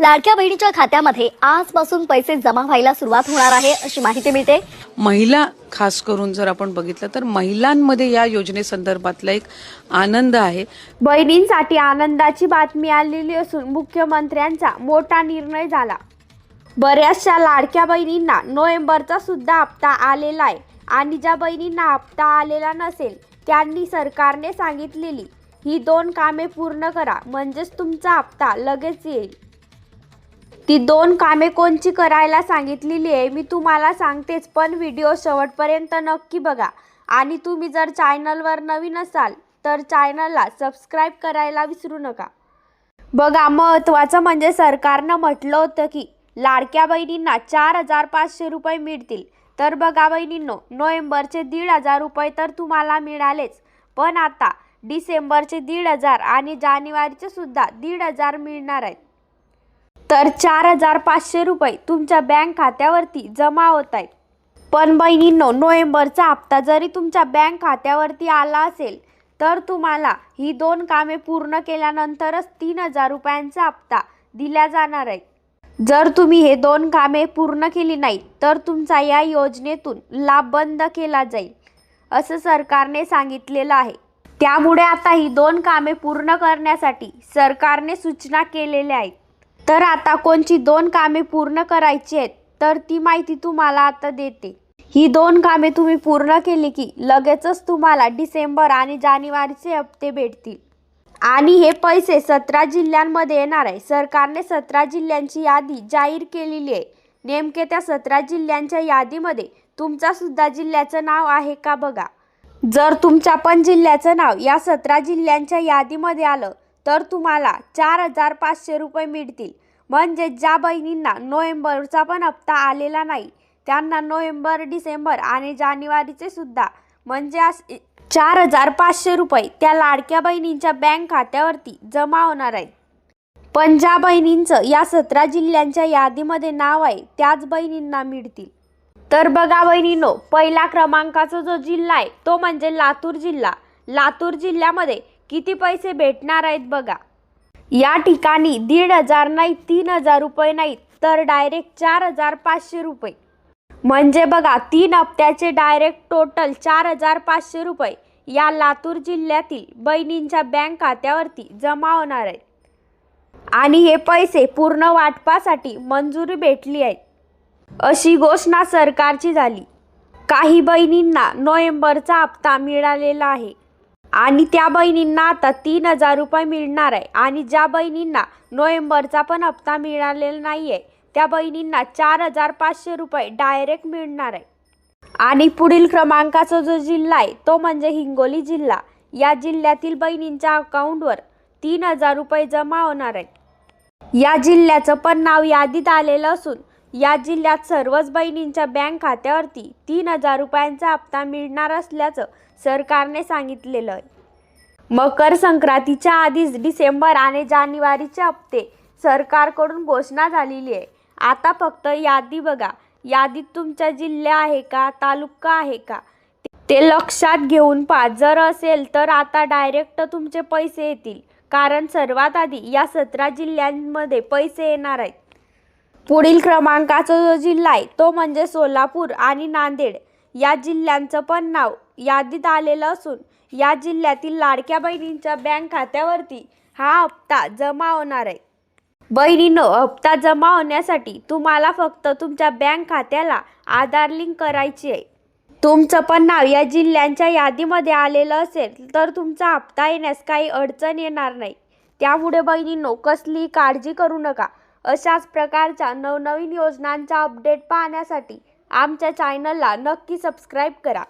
लाडक्या बहिणीच्या खात्यामध्ये आजपासून पैसे जमा व्हायला सुरुवात होणार आहे अशी माहिती मिळते. महिला खास करून जर आपण बघितलं तर महिलांमध्ये या योजनेसंदर्भातला एक आनंद आहे. बहिणींसाठी आनंदाची बातमी आलेली असून मुख्यमंत्र्यांचा मोठा निर्णय झाला. बऱ्याचशा लाडक्या बहिणींना नोव्हेंबरचा सुद्धा हप्ता आलेला आहे आणि ज्या बहिणींना हप्ता आलेला नसेल त्यांनी सरकारने सांगितलेली ही दोन कामे पूर्ण करा म्हणजेच तुमचा हप्ता लगेच येईल. ती दोन कामे कोणची करायला सांगितलेली आहे मी तुम्हाला सांगतेच पण व्हिडिओ शेवटपर्यंत नक्की बघा. आणि तुम्ही जर चॅनलवर नवीन असाल तर चॅनलला सबस्क्राईब करायला विसरू नका. बघा महत्त्वाचं म्हणजे सरकारनं म्हटलं होतं की लाडक्या बहिणींना चार हजार पाचशे रुपये मिळतील. तर बघा बहिणींनो नोव्हेंबरचे दीड हजार रुपये तर तुम्हाला मिळालेच. पण आता डिसेंबरचे दीड हजार आणि जानेवारीचे सुद्धा दीड हजार मिळणार आहेत. तर चार हजार पाचशे रुपये तुमच्या बँक खात्यावरती जमा होत आहेत. पण बहिणींनो नोव्हेंबरचा हप्ता जरी तुमच्या बँक खात्यावरती आला असेल तर तुम्हाला ही दोन कामे पूर्ण केल्यानंतरच तीन हजार रुपयांचा हप्ता दिला जाणार आहे जर तुम्ही हे दोन कामे पूर्ण केली नाही तर तुमचा या योजनेतून लाभ बंद केला जाईल असं सरकारने सांगितलेलं आहे. त्यामुळे आता ही दोन कामे पूर्ण करण्यासाठी सरकारने सूचना केलेल्या आहेत. तर आता कोणची दोन कामे पूर्ण करायची आहेत तर ती माहिती तुम्हाला आता देते. ही दोन कामे तुम्ही पूर्ण केली की लगेचच तुम्हाला डिसेंबर आणि जानेवारीचे हप्ते भेटतील. आणि हे पैसे सतरा जिल्ह्यांमध्ये येणार आहे. सरकारने सतरा जिल्ह्यांची यादी जाहीर केलेली आहे. नेमके त्या सतरा जिल्ह्यांच्या यादीमध्ये तुमचा सुद्धा जिल्ह्याचं नाव आहे का बघा. जर तुमच्या पण जिल्ह्याचं नाव या सतरा जिल्ह्यांच्या यादीमध्ये आलं तर तुम्हाला चार हजार पाचशे रुपये मिळतील. म्हणजे ज्या बहिणींना नोव्हेंबरचा पण हप्ता आलेला नाही त्यांना नोव्हेंबर डिसेंबर आणि जानेवारीचे सुद्धा. म्हणजे अस- चार हजार पाचशे रुपये त्या लाडक्या बहिणींच्या बँक खात्यावरती जमा होणार आहेत पण ज्या बहिणींचं या सतरा जिल्ह्यांच्या यादीमध्ये नाव आहे त्याच बहिणींना मिळतील. तर बघा बहिणींनो पहिला क्रमांकाचा जो जिल्हा आहे तो म्हणजे लातूर जिल्हा. लातूर जिल्ह्यामध्ये किती पैसे भेटणार आहेत बघा. या ठिकाणी दीड हजार नाही तीन हजार रुपये नाहीत तर डायरेक्ट चार हजार पाचशे रुपये. म्हणजे बघा तीन हप्त्याचे डायरेक्ट टोटल चार हजार पाचशे रुपये या लातूर जिल्ह्यातील बहिणींच्या बँक खात्यावरती जमा होणार आहेत. आणि हे पैसे पूर्ण वाटपासाठी मंजुरी भेटली आहे. अशी घोषणा सरकारची झाली. काही बहिणींना नोव्हेंबरचा हप्ता मिळालेला आहे. आणि त्या बहिणींना आता तीन हजार रुपये मिळणार आहे. आणि ज्या बहिणींना नोव्हेंबरचा पण हप्ता मिळालेला नाही आहे त्या बहिणींना चार हजार पाचशे रुपये डायरेक्ट मिळणार आहे. आणि पुढील क्रमांकाचा जो जिल्हा आहे तो म्हणजे हिंगोली जिल्हा. या जिल्ह्यातील बहिणींच्या अकाउंटवर तीन हजार रुपये जमा होणार आहे या जिल्ह्याचं पण नाव यादीत आलेलं असून या जिल्ह्यात सर्वच बहिणींच्या बँक खात्यावरती तीन हजार रुपयांचा हप्ता मिळणार असल्याचं सरकारने सांगितलेलं आहे. मकर संक्रांतीच्या आधीच डिसेंबर आणि जानेवारीचे हप्ते सरकारकडून घोषणा झालेली आहे. आता फक्त यादी बघा. यादीत तुमचा जिल्हा आहे का तालुका आहे का? ते लक्षात घेऊन पहा जर असेल तर आता डायरेक्ट तुमचे पैसे येतील. कारण सर्वात आधी या सतरा जिल्ह्यांमध्ये पैसे येणार आहेत. पुढील क्रमांकाचा जो जिल्हा आहे तो म्हणजे सोलापूर आणि नांदेड. या जिल्ह्यांचं पण नाव यादीत आलेलं असून या जिल्ह्यातील लाडक्या बहिणींच्या बँक खात्यावरती हा हप्ता जमा होणार आहे. बहिणीनो हप्ता जमा होण्यासाठी तुम्हाला फक्त तुमच्या बँक खात्याला आधार लिंक करायची आहे. तुमचं पण नाव या जिल्ह्यांच्या यादीमध्ये आलेलं असेल तर तुमचा हप्ता येण्यास काही अडचण येणार नाही. त्यामुळे बहिणींनो कसली काळजी करू नका. अशाच प्रकारच्या नवनवीन योजनांचा अपडेट पाहण्यासाठी आमच्या चॅनलला नक्की सबस्क्राईब करा.